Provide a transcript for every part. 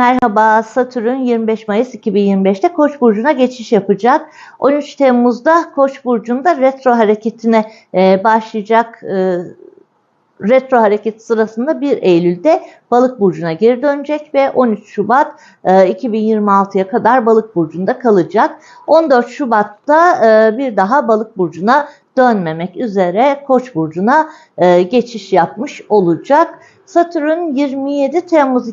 Merhaba, Satürn 25 Mayıs 2025'te Koç burcuna geçiş yapacak. 13 Temmuz'da Koç burcunda retro hareketine e, başlayacak. E, retro hareket sırasında 1 Eylül'de Balık burcuna geri dönecek ve 13 Şubat e, 2026'ya kadar Balık burcunda kalacak. 14 Şubat'ta e, bir daha Balık burcuna dönmemek üzere Koç burcuna e, geçiş yapmış olacak. Satürn 27 Temmuz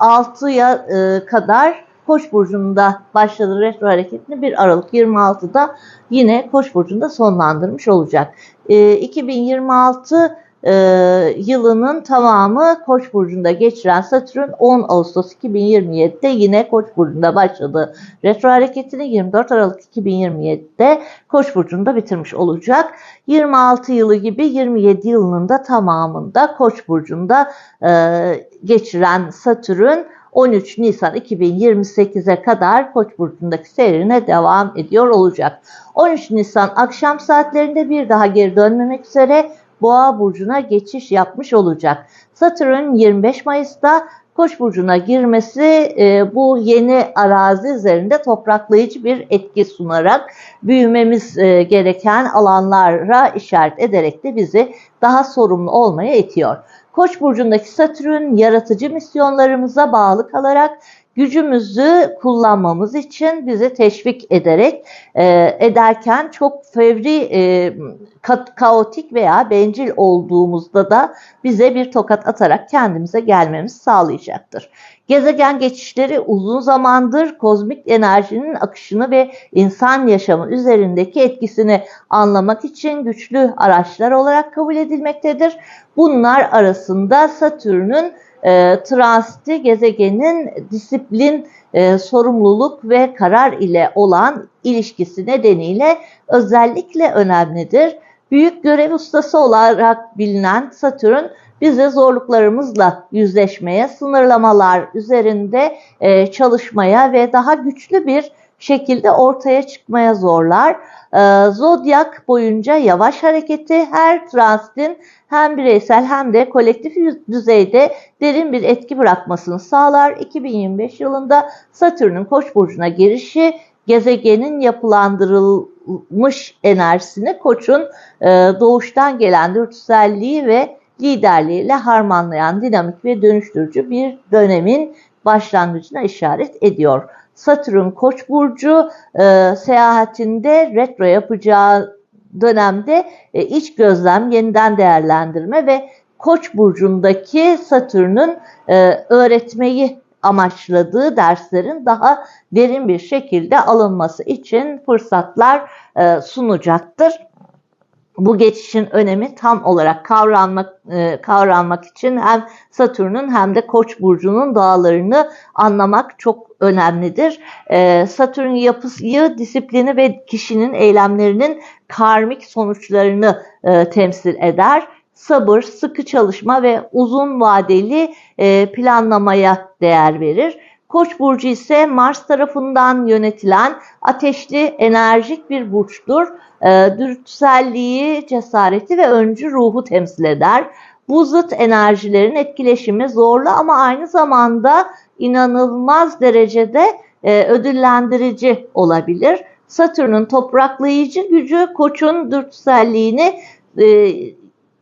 2026'ya e, kadar Koç burcunda başladı retro hareketini 1 Aralık 26'da yine Koç burcunda sonlandırmış olacak. E, 2026 e, yılının tamamı Koç burcunda geçiren Satürn 10 Ağustos 2027'de yine Koç burcunda başladı. Retro hareketini 24 Aralık 2027'de Koç burcunda bitirmiş olacak. 26 yılı gibi 27 yılının da tamamında Koç burcunda e, geçiren Satürn 13 Nisan 2028'e kadar Koç burcundaki seyrine devam ediyor olacak. 13 Nisan akşam saatlerinde bir daha geri dönmemek üzere Boğa burcuna geçiş yapmış olacak. Satürn 25 Mayıs'ta Koç burcuna girmesi e, bu yeni arazi üzerinde topraklayıcı bir etki sunarak büyümemiz e, gereken alanlara işaret ederek de bizi daha sorumlu olmaya itiyor. Koç burcundaki Satürn yaratıcı misyonlarımıza bağlı kalarak gücümüzü kullanmamız için bizi teşvik ederek e, ederken çok fevri e, ka kaotik veya bencil olduğumuzda da bize bir tokat atarak kendimize gelmemizi sağlayacaktır. Gezegen geçişleri uzun zamandır kozmik enerjinin akışını ve insan yaşamı üzerindeki etkisini anlamak için güçlü araçlar olarak kabul edilmektedir. Bunlar arasında Satürn'ün e, transiti gezegenin disiplin, e, sorumluluk ve karar ile olan ilişkisi nedeniyle özellikle önemlidir. Büyük görev ustası olarak bilinen Satürn bizi zorluklarımızla yüzleşmeye, sınırlamalar üzerinde e, çalışmaya ve daha güçlü bir şekilde ortaya çıkmaya zorlar. E, zodyak boyunca yavaş hareketi her transitin hem bireysel hem de kolektif düzeyde derin bir etki bırakmasını sağlar. 2025 yılında Satürn'ün Koç burcuna girişi gezegenin yapılandırılmış enerjisini Koç'un e, doğuştan gelen dürtüselliği ve liderliğiyle harmanlayan dinamik ve dönüştürücü bir dönemin başlangıcına işaret ediyor. Satürn Koç burcu e, seyahatinde retro yapacağı dönemde e, iç gözlem, yeniden değerlendirme ve Koç burcundaki Satürn'ün e, öğretmeyi amaçladığı derslerin daha derin bir şekilde alınması için fırsatlar e, sunacaktır bu geçişin önemi tam olarak kavranmak e, kavranmak için hem Satürn'ün hem de Koç burcunun doğalarını anlamak çok önemlidir. E, Satürn yapıyı, disiplini ve kişinin eylemlerinin karmik sonuçlarını e, temsil eder. Sabır, sıkı çalışma ve uzun vadeli e, planlamaya değer verir. Koç burcu ise Mars tarafından yönetilen ateşli, enerjik bir burçtur. E, dürtüselliği, cesareti ve öncü ruhu temsil eder. Bu zıt enerjilerin etkileşimi zorlu ama aynı zamanda inanılmaz derecede e, ödüllendirici olabilir. Satürn'ün topraklayıcı gücü koçun dürtüselliğini e,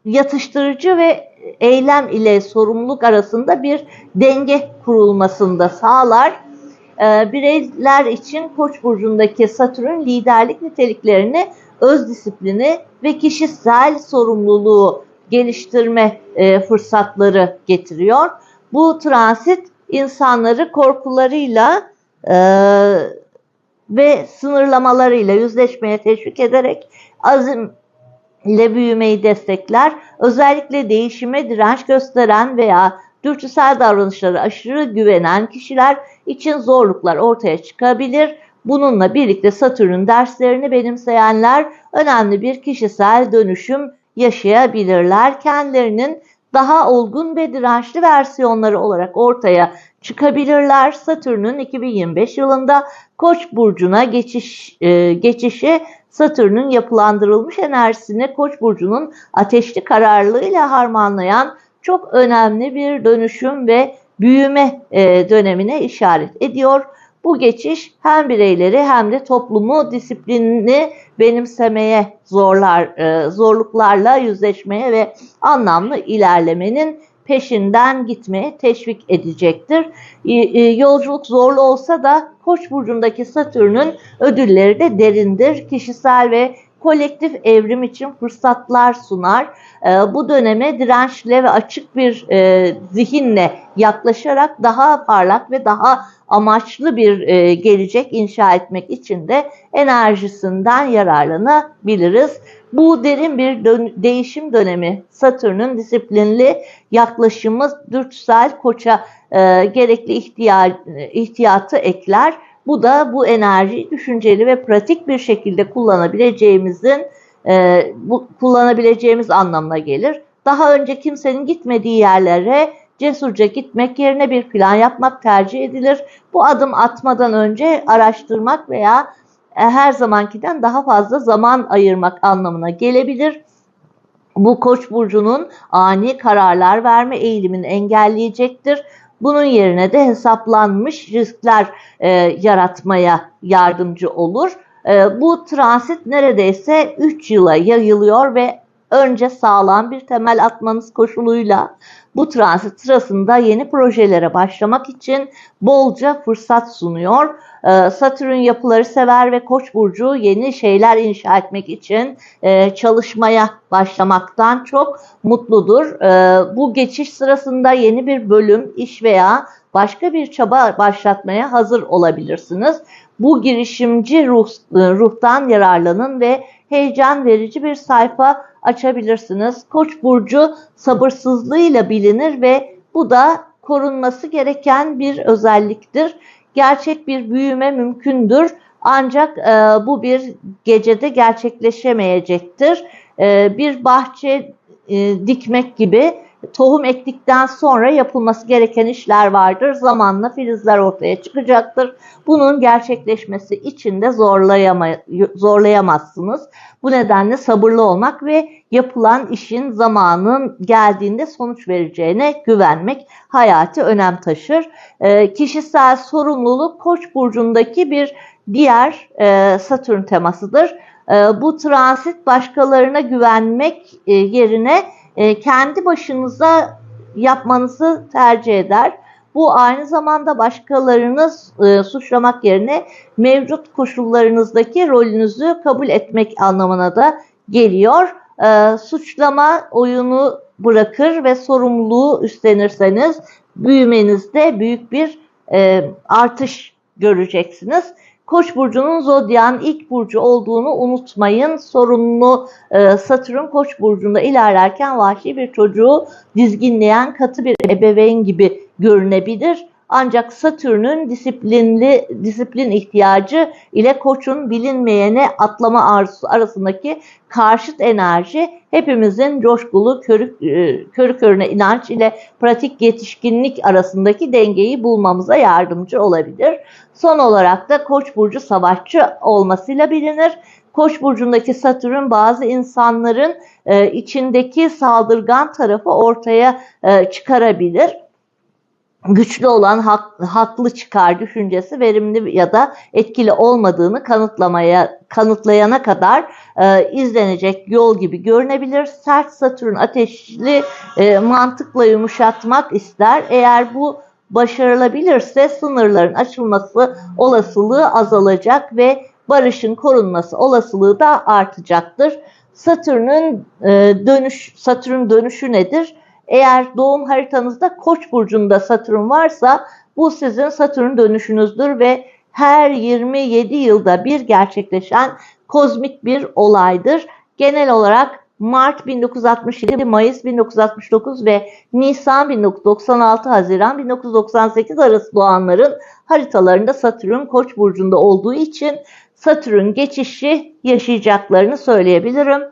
yatıştırıcı ve eylem ile sorumluluk arasında bir denge kurulmasında sağlar. E, bireyler için Koç burcundaki Satürn liderlik niteliklerini, öz disiplini ve kişisel sorumluluğu geliştirme e, fırsatları getiriyor. Bu transit insanları korkularıyla e, ve sınırlamalarıyla yüzleşmeye teşvik ederek azim ile büyümeyi destekler. Özellikle değişime direnç gösteren veya dürtüsel davranışları aşırı güvenen kişiler için zorluklar ortaya çıkabilir. Bununla birlikte Satürn'ün derslerini benimseyenler önemli bir kişisel dönüşüm yaşayabilirler. Kendilerinin daha olgun ve dirençli versiyonları olarak ortaya çıkabilirler. Satürn'ün 2025 yılında Koç burcuna geçiş e, geçişi Satürn'ün yapılandırılmış enerjisini Koç burcunun ateşli kararlılığıyla harmanlayan çok önemli bir dönüşüm ve büyüme e, dönemine işaret ediyor. Bu geçiş hem bireyleri hem de toplumu disiplinini benimsemeye, zorlar, e, zorluklarla yüzleşmeye ve anlamlı ilerlemenin peşinden gitmeye teşvik edecektir. E, e, yolculuk zorlu olsa da Koç burcundaki Satürn'ün ödülleri de derindir. Kişisel ve kolektif evrim için fırsatlar sunar. E, bu döneme dirençle ve açık bir e, zihinle yaklaşarak daha parlak ve daha amaçlı bir e, gelecek inşa etmek için de enerjisinden yararlanabiliriz. Bu derin bir değişim dönemi. Satürn'ün disiplinli yaklaşımı dürtüsel koça e, gerekli ihtiya- ihtiyatı ekler. Bu da bu enerjiyi düşünceli ve pratik bir şekilde kullanabileceğimizin e, bu kullanabileceğimiz anlamına gelir. Daha önce kimsenin gitmediği yerlere cesurca gitmek yerine bir plan yapmak tercih edilir. Bu adım atmadan önce araştırmak veya e, her zamankiden daha fazla zaman ayırmak anlamına gelebilir. Bu Koç burcunun ani kararlar verme eğilimini engelleyecektir. Bunun yerine de hesaplanmış riskler e, yaratmaya yardımcı olur. E, bu transit neredeyse 3 yıla yayılıyor ve önce sağlam bir temel atmanız koşuluyla bu transit sırasında yeni projelere başlamak için bolca fırsat sunuyor. Ee, Satürn yapıları sever ve Koç burcu yeni şeyler inşa etmek için e, çalışmaya başlamaktan çok mutludur. Ee, bu geçiş sırasında yeni bir bölüm, iş veya başka bir çaba başlatmaya hazır olabilirsiniz. Bu girişimci ruh, ruhtan yararlanın ve heyecan verici bir sayfa açabilirsiniz. Koç burcu sabırsızlığıyla bilinir ve bu da korunması gereken bir özelliktir. Gerçek bir büyüme mümkündür ancak e, bu bir gecede gerçekleşemeyecektir. E, bir bahçe e, dikmek gibi tohum ektikten sonra yapılması gereken işler vardır. Zamanla filizler ortaya çıkacaktır. Bunun gerçekleşmesi için de zorlayama, zorlayamazsınız. Bu nedenle sabırlı olmak ve yapılan işin zamanın geldiğinde sonuç vereceğine güvenmek hayati önem taşır. E, kişisel sorumluluk Koç burcundaki bir diğer e, Satürn temasıdır. E, bu transit başkalarına güvenmek e, yerine e, kendi başınıza yapmanızı tercih eder. Bu aynı zamanda başkalarını e, suçlamak yerine mevcut koşullarınızdaki rolünüzü kabul etmek anlamına da geliyor. E, suçlama oyunu bırakır ve sorumluluğu üstlenirseniz büyümenizde büyük bir e, artış göreceksiniz. Koç burcunun zodyan ilk burcu olduğunu unutmayın. Sorunlu e, Satürn Koç burcunda ilerlerken vahşi bir çocuğu dizginleyen katı bir ebeveyn gibi görünebilir. Ancak Satürn'ün disiplinli disiplin ihtiyacı ile Koç'un bilinmeyene atlama arzusu arasındaki karşıt enerji hepimizin coşkulu körü, e, körü körüne inanç ile pratik yetişkinlik arasındaki dengeyi bulmamıza yardımcı olabilir. Son olarak da Koç burcu savaşçı olmasıyla bilinir. Koç burcundaki Satürn bazı insanların e, içindeki saldırgan tarafı ortaya e, çıkarabilir güçlü olan hak, haklı çıkar düşüncesi verimli ya da etkili olmadığını kanıtlamaya kanıtlayana kadar e, izlenecek yol gibi görünebilir. Sert Satürn ateşli e, mantıkla yumuşatmak ister. Eğer bu başarılabilirse sınırların açılması olasılığı azalacak ve barışın korunması olasılığı da artacaktır. Satürn'ün e, dönüş Satürn dönüşü nedir? Eğer doğum haritanızda Koç burcunda Satürn varsa bu sizin Satürn dönüşünüzdür ve her 27 yılda bir gerçekleşen kozmik bir olaydır. Genel olarak Mart 1967, Mayıs 1969 ve Nisan 1996, Haziran 1998 arası doğanların haritalarında Satürn Koç burcunda olduğu için Satürn geçişi yaşayacaklarını söyleyebilirim.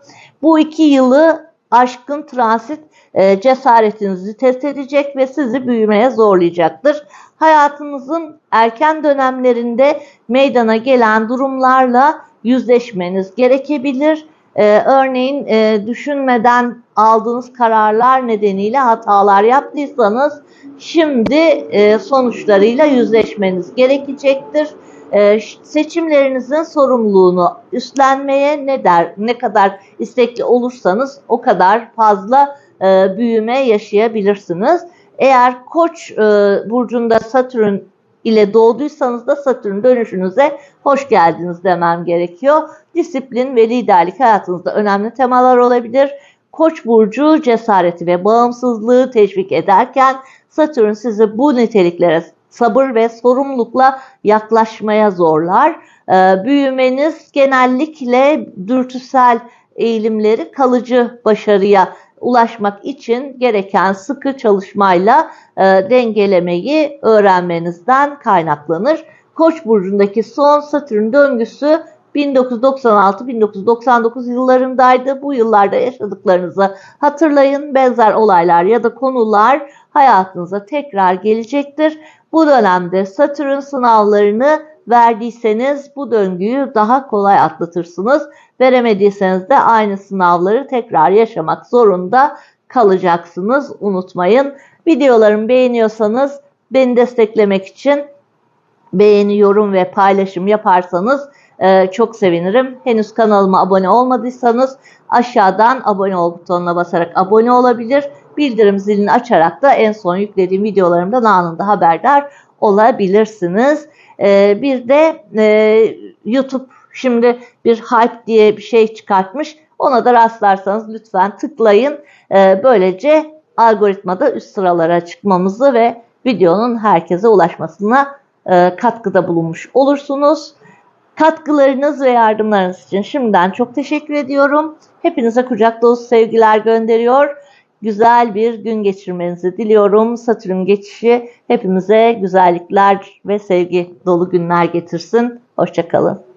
Bu iki yılı aşkın transit e, cesaretinizi test edecek ve sizi büyümeye zorlayacaktır. Hayatınızın erken dönemlerinde meydana gelen durumlarla yüzleşmeniz gerekebilir. Ee, örneğin e, düşünmeden aldığınız kararlar nedeniyle hatalar yaptıysanız şimdi e, sonuçlarıyla yüzleşmeniz gerekecektir. E, seçimlerinizin sorumluluğunu üstlenmeye ne der ne kadar istekli olursanız o kadar fazla e, büyüme yaşayabilirsiniz. Eğer Koç e, burcunda Satürn ile doğduysanız da Satürn dönüşünüze hoş geldiniz demem gerekiyor. Disiplin ve liderlik hayatınızda önemli temalar olabilir. Koç burcu cesareti ve bağımsızlığı teşvik ederken Satürn sizi bu niteliklere sabır ve sorumlulukla yaklaşmaya zorlar. Ee, büyümeniz genellikle dürtüsel eğilimleri kalıcı başarıya ulaşmak için gereken sıkı çalışmayla e, dengelemeyi öğrenmenizden kaynaklanır. Koç burcundaki son Satürn döngüsü 1996-1999 yıllarındaydı. Bu yıllarda yaşadıklarınızı hatırlayın. Benzer olaylar ya da konular hayatınıza tekrar gelecektir. Bu dönemde Satürn sınavlarını verdiyseniz bu döngüyü daha kolay atlatırsınız. Veremediyseniz de aynı sınavları tekrar yaşamak zorunda kalacaksınız. Unutmayın. Videolarımı beğeniyorsanız beni desteklemek için beğeni, yorum ve paylaşım yaparsanız e, çok sevinirim. Henüz kanalıma abone olmadıysanız aşağıdan abone ol butonuna basarak abone olabilir. Bildirim zilini açarak da en son yüklediğim videolarımdan anında haberdar olabilirsiniz. E, bir de e, YouTube şimdi bir hype diye bir şey çıkartmış. Ona da rastlarsanız lütfen tıklayın. E, böylece algoritmada üst sıralara çıkmamızı ve videonun herkese ulaşmasına e, katkıda bulunmuş olursunuz. Katkılarınız ve yardımlarınız için şimdiden çok teşekkür ediyorum. Hepinize kucak dolusu sevgiler gönderiyor. Güzel bir gün geçirmenizi diliyorum. Satürn geçişi hepimize güzellikler ve sevgi dolu günler getirsin. Hoşçakalın.